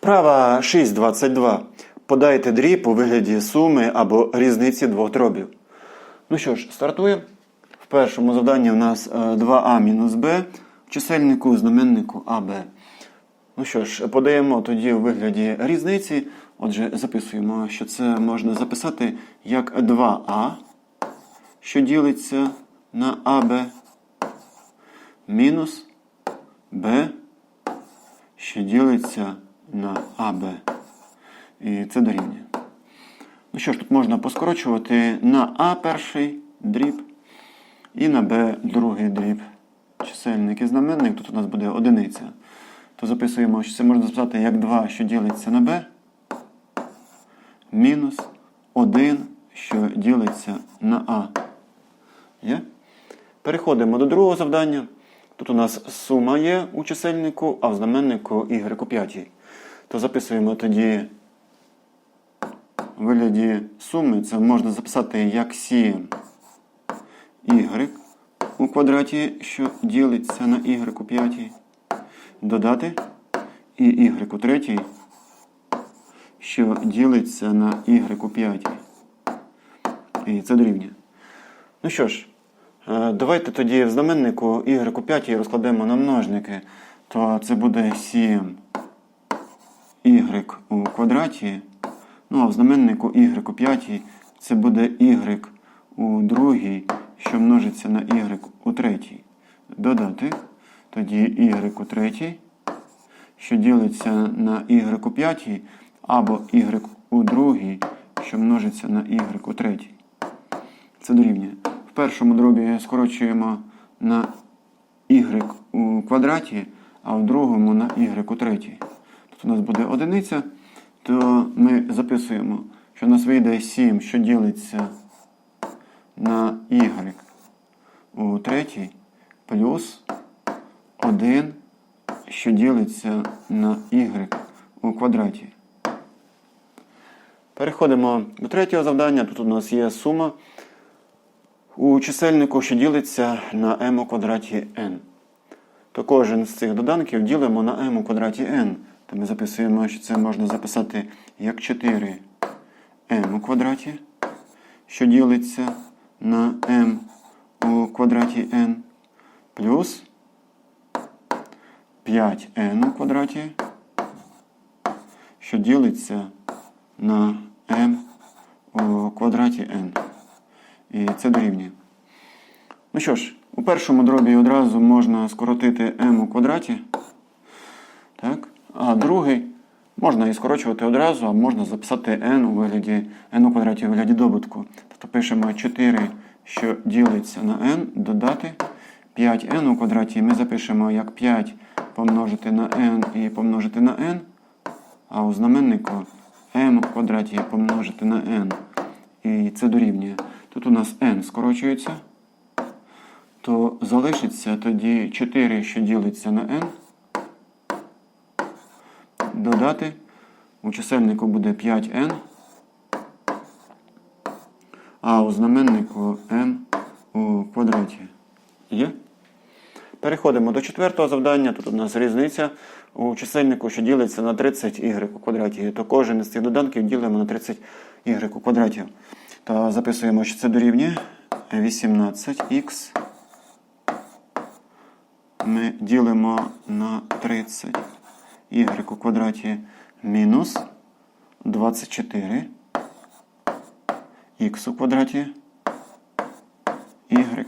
Вправа 6.22. Подайте дріб у вигляді суми або різниці двох дробів. Ну що ж, стартуємо. В першому завданні у нас е, 2а мінус b в чисельнику, знаменнику АБ. Ну що ж, подаємо тоді у вигляді різниці. Отже, записуємо, що це можна записати як 2а, що ділиться на АБ, мінус b, що ділиться на АБ. І це дорівнює. Ну що ж, тут можна поскорочувати на А перший дріб і на Б другий дріб. Чисельник і знаменник, тут у нас буде одиниця. То записуємо, що це можна записати як 2, що ділиться на b, мінус 1, що ділиться на А. Є? Переходимо до другого завдання. Тут у нас сума є у чисельнику, а в знаменнику y у 5. То записуємо тоді у вигляді суми, це можна записати як 7 y у квадраті, що ділиться на y у 5. Додати і y у третій, що ділиться на y у 5. І це дорівнює. Ну що ж, е, давайте тоді в знаменнику y у 5 розкладемо на множники. То це буде 7 y у квадраті. Ну а в знаменнику y у 5 це буде y у другій, що множиться на y у третій. Додати. Тоді y у третій, що ділиться на y у п'ятій, або y у другій, що множиться на y у третій. Це дорівнює. В першому дробі скорочуємо на y у квадраті, а в другому на y у третій. У нас буде одиниця, то ми записуємо, що у нас вийде 7, що ділиться на y у третій, плюс 1, що ділиться на y у квадраті. Переходимо до третього завдання. Тут у нас є сума у чисельнику, що ділиться на m у квадраті n. То кожен з цих доданків ділимо на m у квадраті n. То ми записуємо, що це можна записати як 4m у квадраті, що ділиться на m у квадраті n, плюс 5n у квадраті, що ділиться на m у квадраті n. І це дорівнює. Ну що ж, у першому дробі одразу можна скоротити m у квадраті. Так? А другий можна і скорочувати одразу, а можна записати n у вигляді n у квадраті у вигляді добутку. Тобто пишемо 4, що ділиться на n, додати 5n у квадраті. Ми запишемо як 5 помножити на n і помножити на n, а у знаменнику m у квадраті помножити на n. І це дорівнює. Тут у нас n скорочується, то залишиться тоді 4, що ділиться на n. Додати. У чисельнику буде 5n, а у знаменнику m у квадраті. Є? Переходимо до четвертого завдання. Тут у нас різниця у чисельнику, що ділиться на 30 y у квадраті. То кожен з цих доданків ділимо на 30 y у квадраті. То записуємо, що це дорівнює 18х. Ми ділимо на 30 y у квадраті мінус 24 х у квадраті y.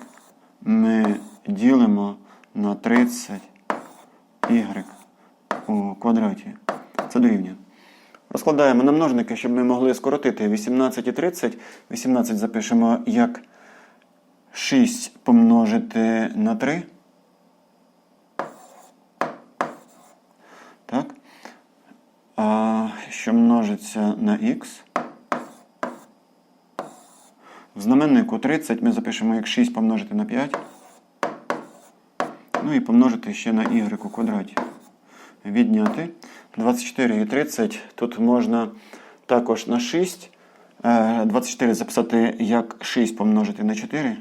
Ми ділимо на 30 y у квадраті. Це дорівнює. Розкладаємо на множники, щоб ми могли скоротити 18 і 30. 18 запишемо як 6 помножити на 3. Так. А що множиться на х. В знаменнику 30 ми запишемо як 6 помножити на 5. Ну і помножити ще на y у квадраті. Відняти. 24 і 30. Тут можна також на 6. 24 записати як 6 помножити на 4.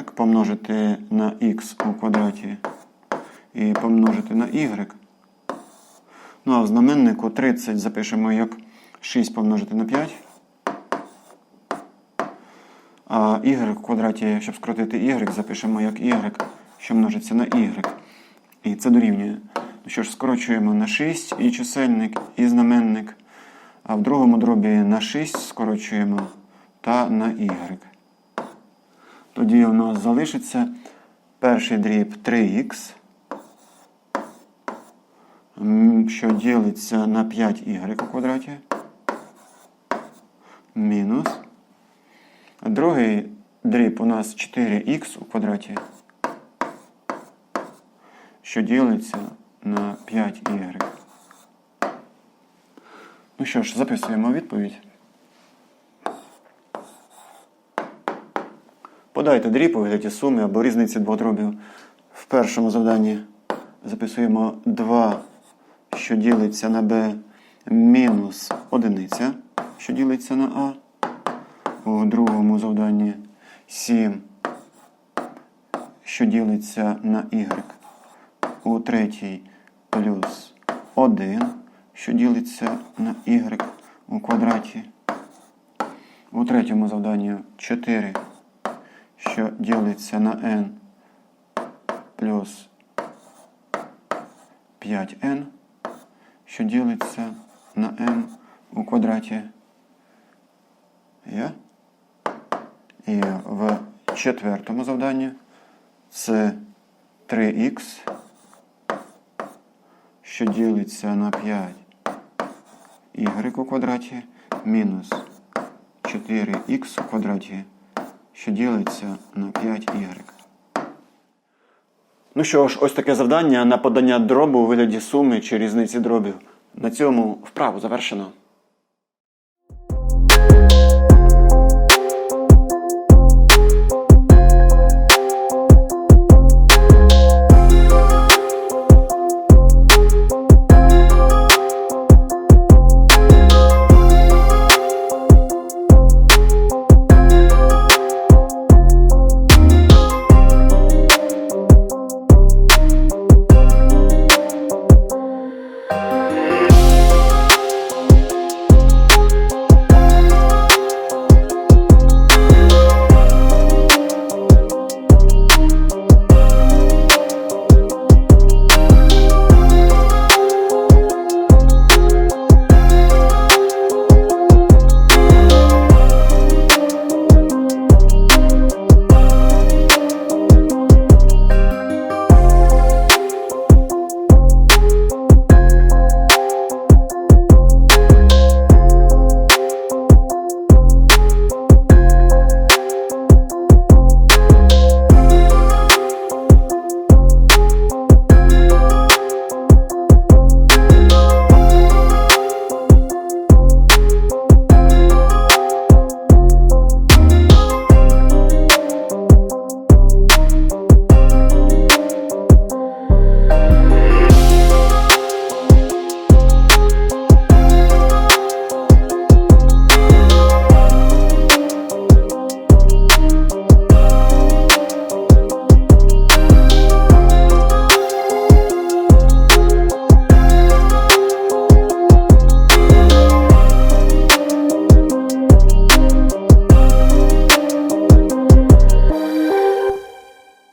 Так, помножити на х у квадраті і помножити на y. Ну а в знаменнику 30 запишемо як 6 помножити на 5. А y в квадраті, щоб скоротити y, запишемо як y, що множиться на y. І це дорівнює. Ну що ж, скорочуємо на 6 і чисельник, і знаменник. А в другому дробі на 6 скорочуємо та на y. Тоді у нас залишиться перший дріб 3х, що ділиться на 5y у квадраті. Мінус. Другий дріб у нас 4х у квадраті, що ділиться на 5y. Ну що ж, записуємо відповідь. Подайте дріб у вигляді суми або різниці двох дробів. В першому завданні записуємо 2, що ділиться на b, мінус одиниця, що ділиться на а. У другому завданні 7, що ділиться на y. У третій плюс 1, що ділиться на y у квадраті. У третьому завданні 4, що ділиться на n плюс 5n, що ділиться на n у квадраті. Є? І в четвертому завданні це 3х, що ділиться на 5 y у квадраті мінус 4х у квадраті, що ділиться на 5y. Ну що ж, ось таке завдання на подання дробу у вигляді суми чи різниці дробів. На цьому вправу завершено.